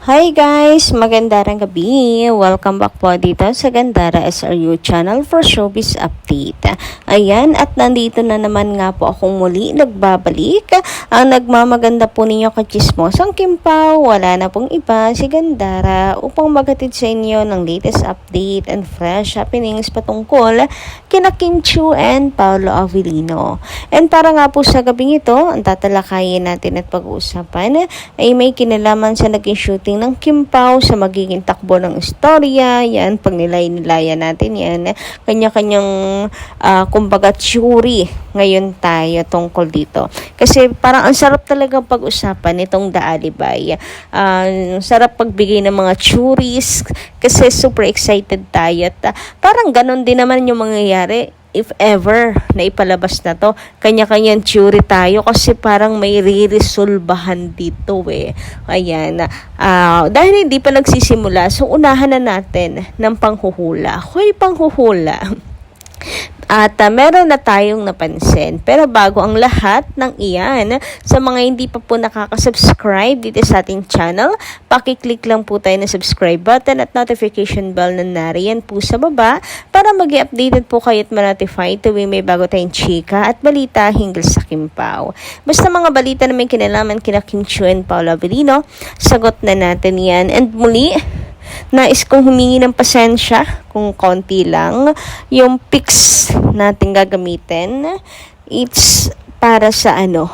Hi guys! Magandang gabi! Welcome back po dito sa Gandara SRU channel for Showbiz Update. Ayan, at nandito na naman nga po akong muli nagbabalik. Ang nagmamaganda po ninyo kachismos ang Kimpaw. Wala na pong iba si Gandara upang magatid sa inyo ng latest update and fresh happenings patungkol kina Kim Chu and Paolo Avellino. And para nga po sa gabing ito, ang tatalakayin natin at pag-uusapan ay may kinalaman sa naging shooting ng Kim Pao sa magiging takbo ng istorya. Yan, pag nilay-nilaya natin yan. Kanya-kanyang, ah, kumbaga, theory ngayon tayo tungkol dito. Kasi parang ang sarap talaga pag-usapan itong The Alibay. Ah, sarap pagbigay ng mga theories kasi super excited tayo. At ah, parang ganon din naman yung mangyayari if ever na ipalabas na to, kanya-kanyang theory tayo kasi parang may re-resolbahan dito eh. Ayan. ah dahil hindi pa nagsisimula, so unahan na natin ng panghuhula. Hoy, panghuhula. At ah, meron na tayong napansin. Pero bago ang lahat ng iyan, sa mga hindi pa po nakaka-subscribe dito sa ating channel, pakiclick lang po tayo ng subscribe button at notification bell na nariyan po sa baba para mag updated po kayo at ma-notify tuwing may bago tayong chika at balita hinggil sa Kimpaw. Basta mga balita na may kinalaman kina Kim Chu and Paolo Avellino, sagot na natin yan. And muli, nais kong humingi ng pasensya kung konti lang. Yung pics natin gagamitin, it's para sa ano,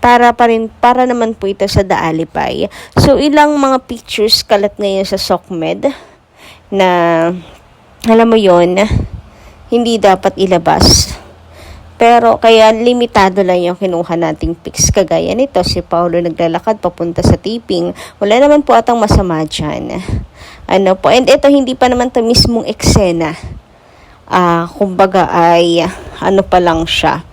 para pa rin, para naman po ito sa Daalipay. So, ilang mga pictures kalat ngayon sa SOCMED na, alam mo yon hindi dapat ilabas. Pero kaya limitado lang yung kinuha nating pics. Kagaya nito, si Paulo naglalakad papunta sa tiping. Wala naman po atang masama dyan. Ano po, and ito hindi pa naman to mismong eksena. Ah, kumbaga ay ano pa lang siya.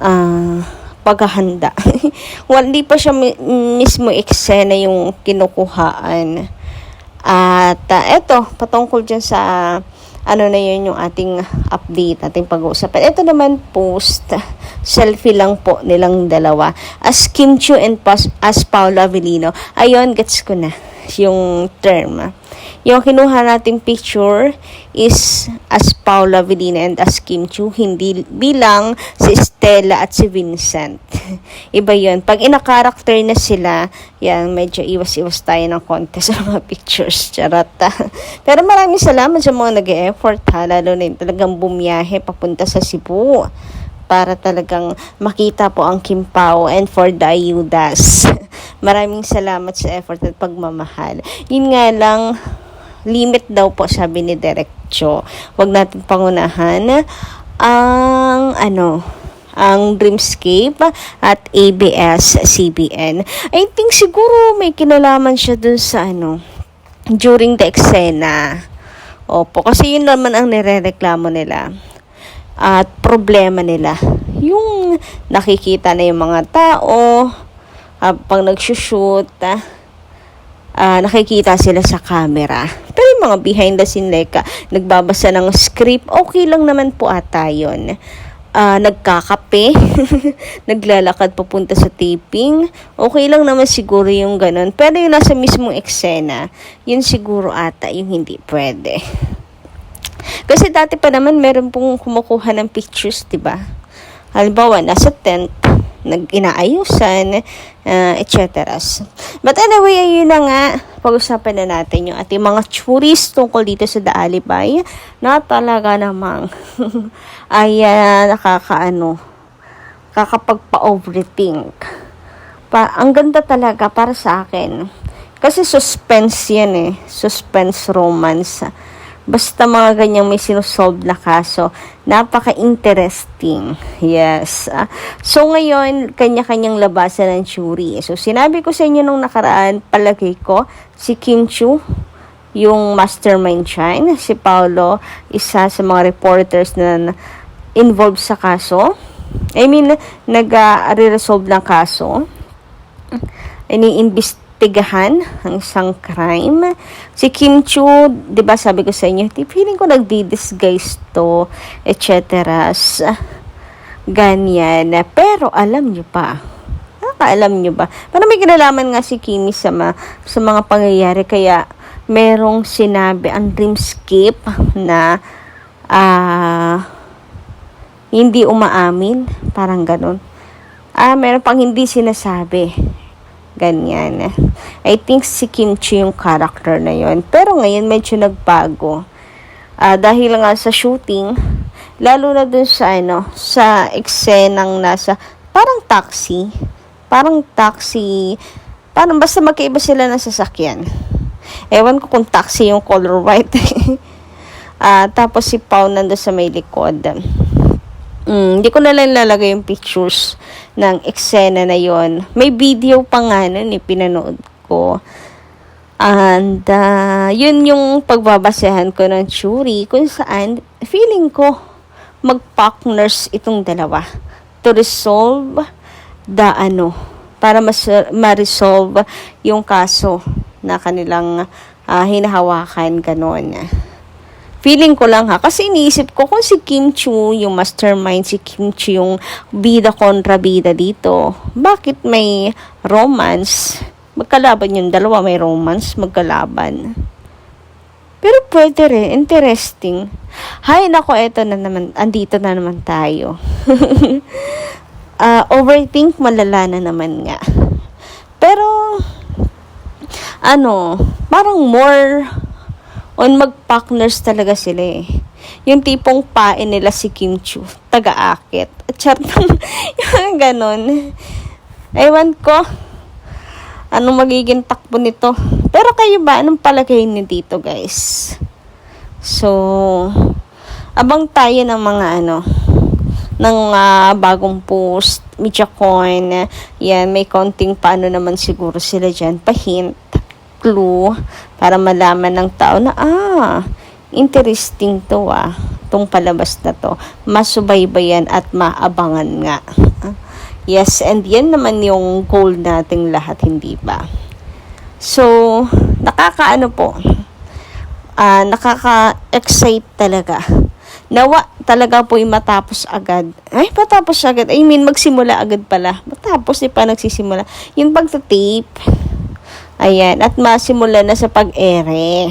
Ah, paghahanda. Well, hindi pa siya mi- mismo eksena yung kinukuhaan. At ah, eto, patungkol dyan sa ano na yun yung ating update, ating pag-uusapan. Ito naman post, selfie lang po nilang dalawa. As Kim Chu and as Paolo Avellino. Ayun, gets ko na yung term. Yung kinuha nating picture is as Paula Avellino and as Kim Chu, hindi bilang si Stella at si Vincent. Iba yun. Pag ina-character na sila, yan, medyo iwas-iwas tayo ng konti sa mga pictures. Charot. ah. Pero maraming salamat sa mga nag-e-effort ha, lalo na yung talagang bumiyahe papunta sa Cebu para talagang makita po ang Kimpao and for the ayudas. Maraming salamat sa effort at pagmamahal. Yun nga lang, limit daw po sabi ni Direk Cho. Huwag natin pangunahan ang ano, ang Dreamscape at ABS-CBN. I think siguro may kinalaman siya dun sa ano, during the eksena. Opo, kasi yun naman ang nirereklamo nila at problema nila. Yung nakikita na yung mga tao, uh, pag nagsushoot, ah, ah, nakikita sila sa camera. Pero yung mga behind the scene like, ah, nagbabasa ng script, okay lang naman po ata yun. Ah, nagkakape, naglalakad papunta sa taping, okay lang naman siguro yung ganun. Pero yung nasa mismong eksena, yun siguro ata yung hindi pwede. Kasi dati pa naman meron pong kumukuha ng pictures, 'di ba? Halimbawa, nasa tent, nag-inaayusan, uh, etc. But anyway, ayun na nga, pag-usapan na natin yung ating mga tourists tungkol dito sa Daalibay na talaga namang ay uh, nakakaano, kakapagpa-overthink. Pa, ang ganda talaga para sa akin. Kasi suspense yan eh. Suspense romance. Basta mga ganyang may sinusolve na kaso, napaka-interesting. Yes. Ah, so ngayon, kanya-kanyang labasan ng jury. So sinabi ko sa inyo nung nakaraan, palagay ko, si Kim Chu, yung mastermind dyan. Si Paolo, isa sa mga reporters na involved sa kaso. I mean, nag-resolve ng kaso. Iniimbestigahan ang isang crime. Si Kim Chu, di ba sabi ko sa inyo, feeling ko nagdi-disguise to, etc. Ganyan. Pero alam nyo pa, Nakakaalam nyo ba? Parang may kinalaman nga si Kimi sa, ma, sa mga pangyayari. Kaya merong sinabi ang dreamscape na ah hindi umaamin. Parang ganun. Ah, meron pang hindi sinasabi. Ganyan. I think si Kim Chi yung character na yon. Pero ngayon medyo nagbago. Ah, dahil nga sa shooting, lalo na dun sa ano, sa eksenang nasa parang taxi. Parang taxi. Parang basta magkaiba sila ng sasakyan. Ewan ko kung taxi yung color white. Ah, tapos si Pao nando sa may likod. Mm, hindi ko na lang lalagay yung pictures ng eksena na yon. May video pa nga nun, eh, pinanood ko. And, ah, yun yung pagbabasehan ko ng jury kung saan feeling ko mag-partners itong dalawa to resolve the ano, para mas ma-resolve yung kaso na kanilang ah, hinahawakan ganon. Feeling ko lang ha. Kasi iniisip ko kung si Kim Chu, yung mastermind, si Kim Chu, yung bida kontra bida dito, bakit may romance? Magkalaban yung dalawa, may romance, magkalaban. Pero pwede rin, interesting. Hay, nako, eto na naman, andito na naman tayo. Ah, overthink, malala na naman nga. Pero, ano, parang more on mag-partners talaga sila eh. Yung tipong pain nila si Kim Chu, taga-akit. Char yung ganon. Ewan ko, anong magiging takbo nito. Pero kayo ba, anong palagay niyo dito guys? So, abang tayo ng mga ano, ng ah, bagong post, media coin, yan, may konting paano naman siguro sila dyan, pahint, clue, para malaman ng tao na, ah, interesting to ah, tong palabas na to, masubaybayan at maabangan nga. Yes, and yan naman yung goal nating lahat, hindi ba? So, nakakaano po, ah nakaka-excite talaga. Nawa talaga po yung matapos agad. Ay, matapos agad. I mean, magsimula agad pala. Matapos, di pa nagsisimula. Yung pagta-tape. Ayan. At masimula na sa pag-ere.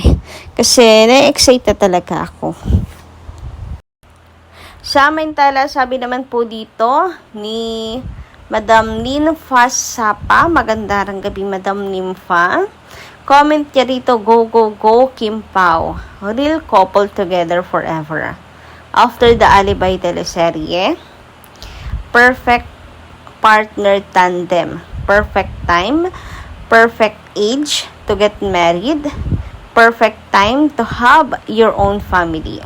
Kasi, na-excite na talaga ako. Sa Samantala, sabi naman po dito ni Madam Ninfa Sapa. Magandang gabi, Madam Ninfa. Comment niya rito, go, go, go, Kim Pao. Real couple together forever. After the Alibay teleserye, perfect partner tandem, perfect time, perfect age to get married, perfect time to have your own family.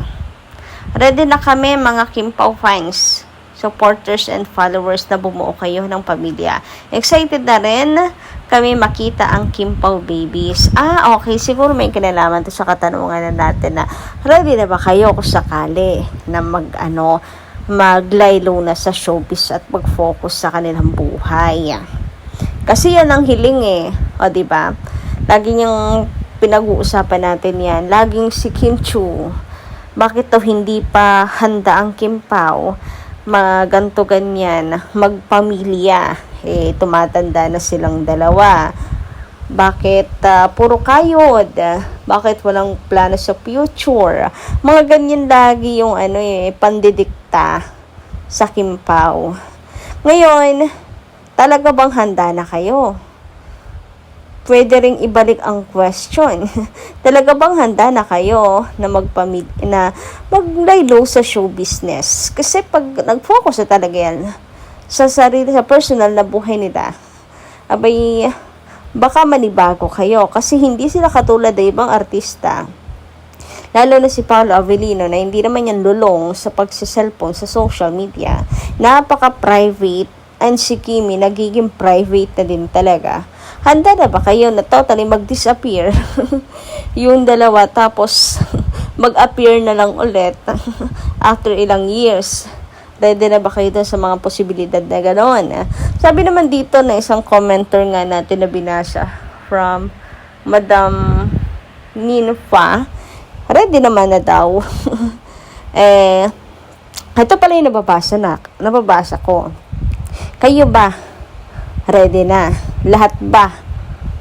Ready na kami mga Kim Pao fans, supporters and followers na bumuo kayo ng pamilya. Excited na rin kami makita ang Kim Pao babies. Ah, okay. Siguro may kinalaman to sa katanungan na natin na ready na ba kayo kung sakali na mag ano, maglaylo na sa showbiz at mag-focus sa kanilang buhay. Kasi yan ang hiling eh. O, di ba? Lagi niyang pinag-uusapan natin yan. Laging si Kim Chu. Bakit to hindi pa handa ang Kim Pao? Maganto ganyan. Magpamilya. Eh, tumatanda na silang dalawa. Bakit ah, puro kayod? Bakit walang plano sa future? Mga ganyan lagi yung ano eh, pandidikta sa Kim Pao. Ngayon, talaga bang handa na kayo? Pwede ring ibalik ang question. Talaga bang handa na kayo na magpamid na maglaylo sa show business? Kasi pag nag-focus na talaga yan sa sarili, sa personal na buhay nila, abay, baka manibago kayo. Kasi hindi sila katulad ng ibang artista. Lalo na si Paolo Avellino na hindi naman yan lulong sa pagsiselfone sa social media. Napaka-private and si Kimi nagiging private na din talaga handa na ba kayo na totally mag-disappear? yung dalawa, tapos mag-appear na lang ulit after ilang years. Ready na ba kayo sa mga posibilidad na gano'n? Sabi naman dito na isang commenter nga natin na binasa from Madam Ninfa. Ready naman na daw. eh, ito pala yung nababasa na, nababasa ko. Kayo ba? Ready na. Lahat ba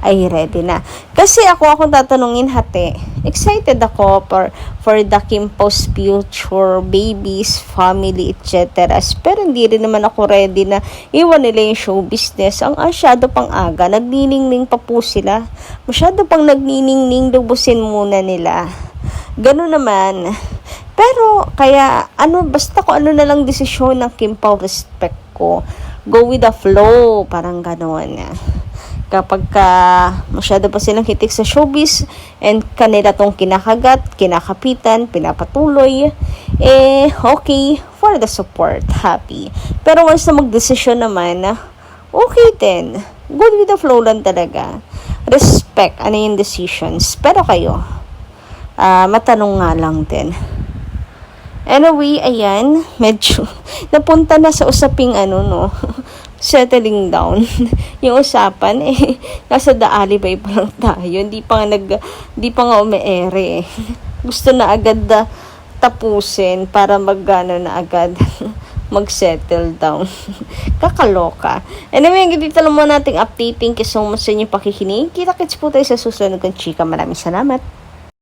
ay ready na. Kasi ako akong tatanungin hati, excited ako for, for the Kimpo's future, babies, family, etc. Pero hindi rin naman ako ready na iwan nila yung show business. Ang asyado pang aga, nagniningning pa po sila. Masyado pang nagniningning, lubusin muna nila. Ganun naman. Pero, kaya, ano, basta ko ano na lang desisyon ng Kim Pao, respect ko. Go with the flow, parang gano'n. Kapag ka masyado pa silang hitik sa showbiz and kanila tong kinakagat, kinakapitan, pinapatuloy, eh, okay, for the support, happy. Pero once na magdesisyon naman, okay din. Good with the flow lang talaga. Respect, ano yung decisions. Pero kayo, ah matanong nga lang din. Anyway, ayan, medyo napunta na sa usaping ano, no, settling down. yung usapan, eh, nasa daalibay pa lang tayo. Hindi pa nga nag, hindi pa nga umeere. eh. Gusto na agad na tapusin para magano na agad mag-settle down. Kakaloka. Anyway, dito lang muna nating. Thank you so much sa inyong pakikinig. Kita-kits po tayo sa susunod kong chika. Maraming salamat.